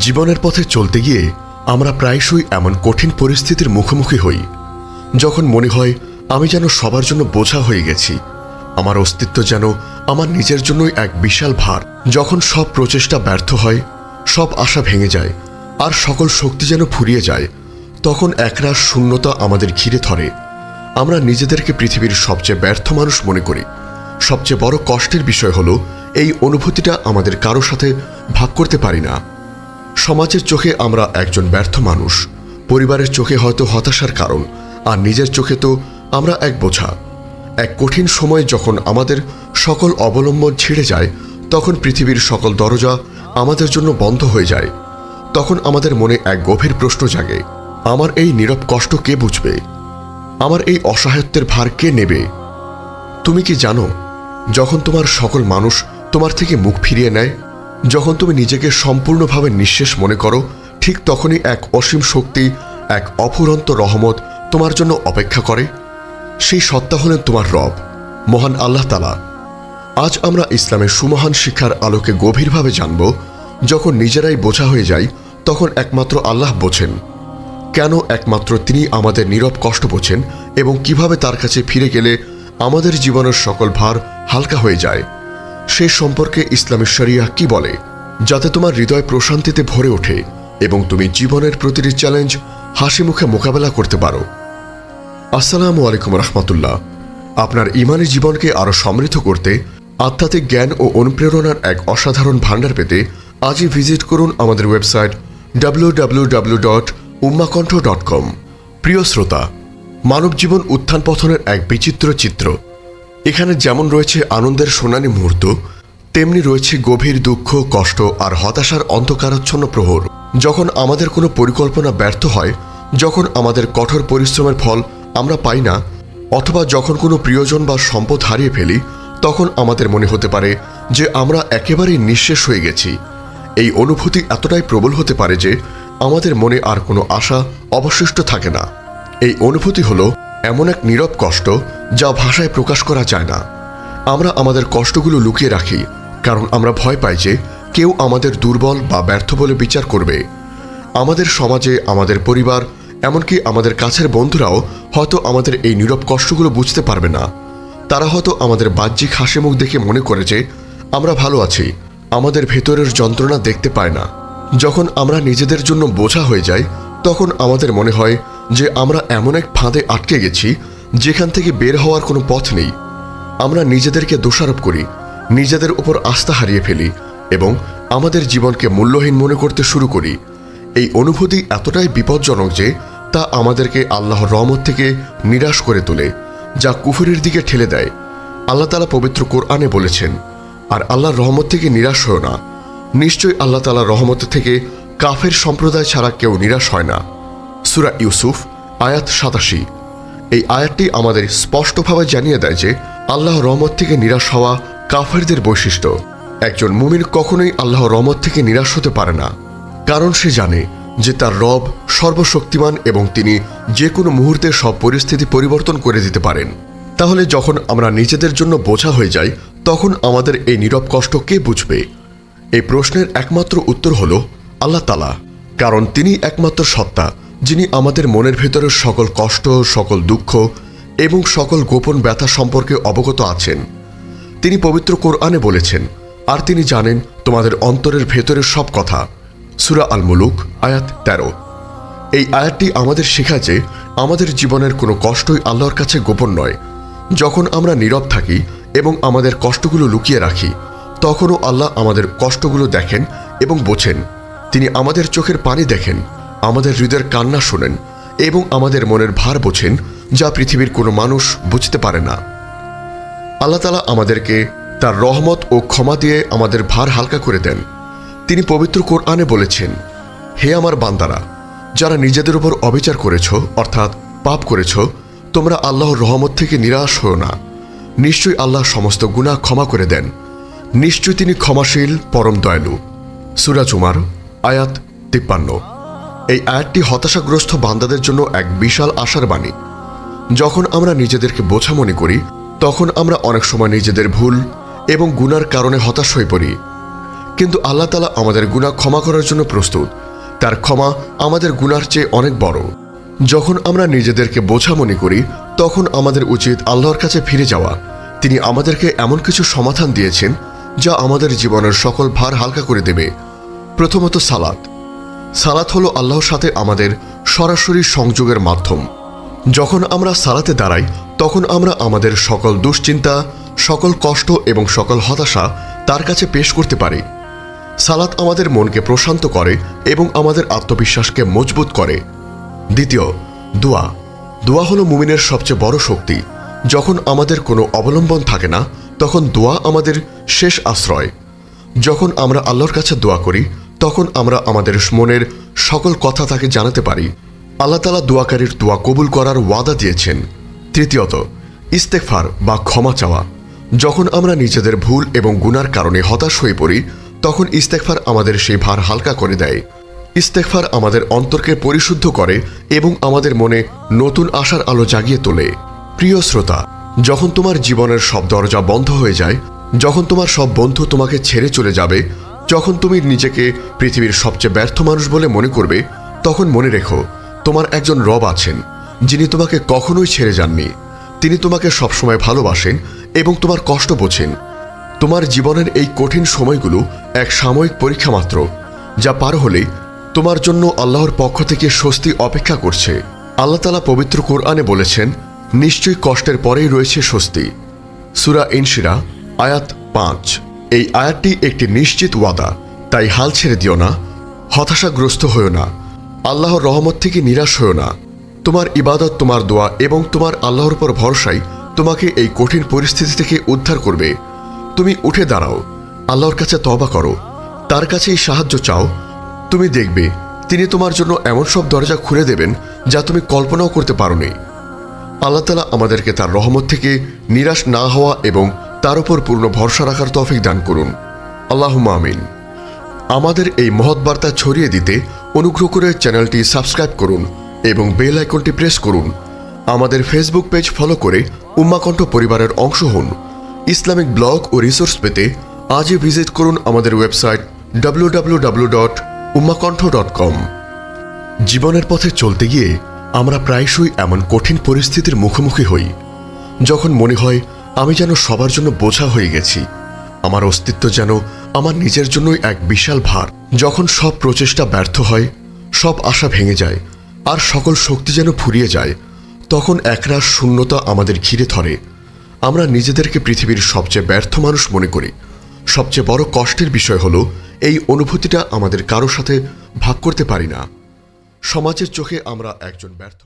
জীবনের পথে চলতে গিয়ে আমরা প্রায়শই এমন কঠিন পরিস্থিতির মুখোমুখি হই। যখন মনে হয় আমি যেন সবার জন্য বোঝা হয়ে গেছি, আমার অস্তিত্ব যেন আমার নিজের জন্যই এক বিশাল ভার। যখন সব প্রচেষ্টা ব্যর্থ হয়, সব আশা ভেঙে যায়, আর সকল শক্তি যেন ফুরিয়ে যায়, তখন একরাশ শূন্যতা আমাদের ঘিরে ধরে। আমরা নিজেদেরকে পৃথিবীর সবচেয়ে ব্যর্থ মানুষ মনে করি। সবচেয়ে বড় কষ্টের বিষয় হলো, এই অনুভূতিটা আমাদের কারও সাথে ভাগ করতে পারি না। সমাজের চোখে আমরা একজন ব্যর্থ মানুষ। পরিবারের চোখে হয়তো হতাশার কারণ, আর নিজের চোখে তো আমরা এক বোঝা। এক কঠিন সময় যখন আমাদের সকল অবলম্বন ছিঁড়ে যায়, তখন পৃথিবীর সকল দরজা আমাদের জন্য বন্ধ হয়ে যায়। তখন আমাদের মনে এক গভীর প্রশ্ন জাগে, আমার এই নীরব কষ্ট কে বুঝবে? আমার এই অসহায়ত্বের ভার কে নেবে? তুমি কি জানো, যখন তোমার সকল মানুষ তোমার থেকে মুখ ফিরিয়ে নেয় যখন তুমি নিজেকে সম্পূর্ণভাবে নিঃশেষ মনে করো, ঠিক তখনই এক অসীম শক্তি, এক অফুরন্ত রহমত তোমার জন্য অপেক্ষা করে। সেই সত্তা হলেন তোমার রব, মহান আল্লাহ তালা আজ আমরা ইসলামের সুমহান শিক্ষার আলোকে গভীরভাবে জানব, যখন নিজেরাই বোঝা হয়ে যাই তখন একমাত্র আল্লাহ বোঝেন। কেন একমাত্র তিনি আমাদের নীরব কষ্ট বোঝেন এবং কীভাবে তার কাছে ফিরে গেলে আমাদের জীবনের সকল ভার হালকা হয়ে যায়? সে সম্পর্কে ইসলামী শরিয়া কি বলে? যাতে তোমার হৃদয় প্রশান্তিতে ভরে ওঠে এবং তুমি জীবনের প্রতিটি চ্যালেঞ্জ হাসি মুখে মোকাবেলা করতে পারো। আসসালামু আলাইকুম রহমতুল্লাহ। আপনার ইমানি জীবনকে আরও সমৃদ্ধ করতে আধ্যাত্মিক জ্ঞান ও অনুপ্রেরণার এক অসাধারণ ভাণ্ডার পেতে আজই ভিজিট করুন আমাদের website W dot dot com প্রিয় শ্রোতা মানব জীবন উত্থান পথনের এক বিচিত্র চিত্র। এখানে যেমন রয়েছে আনন্দের সোনালী মুহূর্ত, তেমনি রয়েছে গভীর দুঃখ, কষ্ট আর হতাশার অন্ধকারাচ্ছন্ন প্রহর। যখন আমাদের কোনো পরিকল্পনা ব্যর্থ হয়, যখন আমাদের কঠোর পরিশ্রমের ফল আমরা পাই না, অথবা যখন কোনো প্রিয়জন বা সম্পদ হারিয়ে ফেলি, তখন আমাদের মনে হতে পারে যে আমরা একেবারেই নিঃশেষ হয়ে গেছি। এই অনুভূতি এতটাই প্রবল হতে পারে যে আমাদের মনে আর কোনো আশা অবশিষ্ট থাকে না। এই অনুভূতি হলো এমন এক নীরব কষ্ট যা ভাষায় প্রকাশ করা যায় না। আমরা আমাদের কষ্টগুলো লুকিয়ে রাখি, কারণ আমরা ভয় পাই যে কেউ আমাদের দুর্বল বা ব্যর্থ বলে বিচার করবে। আমাদের সমাজে, আমাদের পরিবার, এমনকি আমাদের কাছের বন্ধুরাও হয়তো আমাদের এই নীরব কষ্টগুলো বুঝতে পারবে না। তারা হয়তো আমাদের বাহ্যিক হাসি মুখ দেখে মনে করে যে আমরা ভালো আছি, আমাদের ভেতরের যন্ত্রণা দেখতে পায় না। যখন আমরা নিজেদের জন্য বোঝা হয়ে যাই, তখন আমাদের মনে হয় যে আমরা এমন এক ফাঁদে আটকে গেছি, যেখান থেকে বের হওয়ার কোনো পথ নেই। আমরা নিজেদেরকে দোষারোপ করি, নিজেদের উপর আস্থা হারিয়ে ফেলি এবং আমাদের জীবনকে মূল্যহীন মনে করতে শুরু করি। এই অনুভূতি এতটাই বিপজ্জনক যে, তা আমাদেরকে আল্লাহর রহমত থেকে নিরাশ করে তোলে, যা কুফুরের দিকে ঠেলে দেয়। আল্লাহ তালা পবিত্র কোরআনে বলেছেন, আর আল্লাহর রহমত থেকে নিরাশ হয় না। নিশ্চয়ই আল্লাহ তালার রহমত থেকে কাফের সম্প্রদায় ছাড়া কেউ নিরাশ হয় না। সুরা ইউসুফ, আয়াত সাতাশি। এই আয়াতটি আমাদের স্পষ্টভাবে জানিয়ে দেয় যে, আল্লাহ রহমত থেকে নিরাশ হওয়া কাফেরদের বৈশিষ্ট্য। একজন মুমিন কখনোই আল্লাহ রহমত থেকে নিরাশ হতে পারে না। কারণ সে জানে যে তার রব সর্বশক্তিমান এবং তিনি যে কোনো মুহূর্তে সব পরিস্থিতি পরিবর্তন করে দিতে পারেন। তাহলে যখন আমরা নিজেদের জন্য বোঝা হয়ে যাই, তখন আমাদের এই নীরব কষ্ট কে বুঝবে? এই প্রশ্নের একমাত্র উত্তর হল আল্লাহ তালা কারণ তিনি একমাত্র সত্তা। যিনি আমাদের মনের ভেতরের সকল কষ্ট, সকল দুঃখ এবং সকল গোপন ব্যথা সম্পর্কে অবগত আছেন। তিনি পবিত্র কোরআনে বলেছেন, আর তিনি জানেন তোমাদের অন্তরের ভেতরের সব কথা। সুরা আল মুলুক আয়াত তেরো। এই আয়াতটি আমাদের শেখায় যে, আমাদের জীবনের কোনো কষ্টই আল্লাহর কাছে গোপন নয়। যখন আমরা নীরব থাকি এবং আমাদের কষ্টগুলো লুকিয়ে রাখি, তখনও আল্লাহ আমাদের কষ্টগুলো দেখেন এবং বোঝেন। তিনি আমাদের চোখের পানি দেখেন। আমাদের হৃদয়ের কান্না শোনেন এবং আমাদের মনের ভার বোঝেন, যা পৃথিবীর কোনো মানুষ বুঝতে পারে না। আল্লাহ তালা আমাদেরকে তার রহমত ও ক্ষমা দিয়ে আমাদের ভার হালকা করে দেন। তিনি পবিত্র কোরআনে বলেছেন, হে আমার বান্দারা, যারা নিজেদের উপর অবিচার করেছ, অর্থাৎ পাপ করেছ, তোমরা আল্লাহর রহমত থেকে নিরাশ হও না। নিশ্চয়ই আল্লাহ সমস্ত গুনাহ ক্ষমা করে দেন। নিশ্চয়ই তিনি ক্ষমাশীল, পরম দয়ালু। সুরাজ উমার আয়াত তিপ্পান্ন। এই আয়াতটি হতাশাগ্রস্ত বান্দাদের জন্য এক বিশাল আশার বাণী। যখন আমরা নিজেদেরকে বোঝা মনে করি, তখন আমরা অনেক সময় নিজেদের ভুল এবং গুনার কারণে হতাশ হয়ে পড়ি। কিন্তু আল্লাহ তালা আমাদের গুনাহ ক্ষমা করার জন্য প্রস্তুত। তার ক্ষমা আমাদের গুনার চেয়ে অনেক বড়। যখন আমরা নিজেদেরকে বোঝা মনে করি, তখন আমাদের উচিত আল্লাহর কাছে ফিরে যাওয়া। তিনি আমাদেরকে এমন কিছু সমাধান দিয়েছেন, যা আমাদের জীবনের সকল ভার হালকা করে দেবে। প্রথমত সালাত। সালাত হলো আল্লাহর সাথে আমাদের সরাসরি সংযোগের মাধ্যম। যখন আমরা সালাতে দাঁড়াই, তখন আমরা আমাদের সকল দুশ্চিন্তা, সকল কষ্ট এবং সকল হতাশা তার কাছে পেশ করতে পারি। সালাত আমাদের মনকে প্রশান্ত করে এবং আমাদের আত্মবিশ্বাসকে মজবুত করে। দ্বিতীয়, দোয়া। দোয়া হলো মুমিনের সবচেয়ে বড় শক্তি। যখন আমাদের কোনো অবলম্বন থাকে না, তখন দোয়া আমাদের শেষ আশ্রয়। যখন আমরা আল্লাহর কাছে দোয়া করি তখন আমরা আমাদের মনের সকল কথা তাকে জানাতে পারি। আল্লাহ তালা দোয়াকারীর দোয়া কবুল করার ওয়াদা দিয়েছেন। তৃতীয়ত ইস্তেকফার বা ক্ষমা চাওয়া। যখন আমরা নিজেদের ভুল এবং গুনার কারণে হতাশ হয়ে পড়ি, তখন ইস্তেকফার আমাদের সেই ভার হালকা করে দেয়। ইস্তেকফার আমাদের অন্তরকে পরিশুদ্ধ করে এবং আমাদের মনে নতুন আশার আলো জাগিয়ে তোলে। প্রিয় শ্রোতা, যখন তোমার জীবনের সব দরজা বন্ধ হয়ে যায়, যখন তোমার সব বন্ধু তোমাকে ছেড়ে চলে যাবে যখন তুমি নিজেকে পৃথিবীর সবচেয়ে ব্যর্থ মানুষ বলে মনে করবে, তখন মনে রেখো, তোমার একজন রব আছেন, যিনি তোমাকে কখনোই ছেড়ে যাননি। তিনি তোমাকে সবসময় ভালোবাসেন এবং তোমার কষ্ট বোঝেন। তোমার জীবনের এই কঠিন সময়গুলো এক সাময়িক পরীক্ষা মাত্র, যা পার হলেই তোমার জন্য আল্লাহর পক্ষ থেকে স্বস্তি অপেক্ষা করছে। আল্লাহ তালা পবিত্র কোরআনে বলেছেন, নিশ্চয়ই কষ্টের পরেই রয়েছে স্বস্তি। সুরা ইনশিরা, আয়াত পাঁচ। এই আয়াতটি একটি নিশ্চিত ওয়াদা। তাই হাল ছেড়ে দিও না, হতাশাগ্রস্ত হও না, আল্লাহর রহমত থেকে নিরাশ হও না। তোমার ইবাদত, তোমার দোয়া এবং তোমার আল্লাহর উপর ভরসাই তোমাকে এই কঠিন পরিস্থিতি থেকে উদ্ধার করবে। তুমি উঠে দাঁড়াও, আল্লাহর কাছে তবা করো, তার কাছেই সাহায্য চাও। তুমি দেখবে, তিনি তোমার জন্য এমন সব দরজা খুলে দেবেন যা তুমি কল্পনাও করতে পারোনি। আল্লাহ তালা আমাদেরকে তার রহমত থেকে নিরাশ না হওয়া এবং তার উপর পূর্ণ ভরসা রাখার তফিক দান করুন। আল্লাহ আমিন। আমাদের এই মহৎ বার্তা ছড়িয়ে দিতে অনুগ্রহ করে চ্যানেলটি সাবস্ক্রাইব করুন এবং বেল আইকনটি প্রেস করুন। আমাদের ফেসবুক পেজ ফলো করে উম্মাকণ্ঠ পরিবারের অংশ হন। ইসলামিক ব্লগ ও রিসোর্স পেতে আজই ভিজিট করুন আমাদের website W dot dot com জীবনের পথে চলতে গিয়ে আমরা প্রায়শই এমন কঠিন পরিস্থিতির মুখোমুখি হই, যখন মনে হয় আমি যেন সবার জন্য বোঝা হয়ে গেছি। আমার অস্তিত্ব যেন আমার নিজের জন্যই এক বিশাল ভার। যখন সব প্রচেষ্টা ব্যর্থ হয়, সব আশা ভেঙে যায়, আর সকল শক্তি যেন ফুরিয়ে যায়, তখন একরাশ শূন্যতা আমাদের ঘিরে ধরে। আমরা নিজেদেরকে পৃথিবীর সবচেয়ে ব্যর্থ মানুষ মনে করি। সবচেয়ে বড় কষ্টের বিষয় হলো, এই অনুভূতিটা আমাদের কারও সাথে ভাগ করতে পারি না। সমাজের চোখে আমরা একজন ব্যর্থ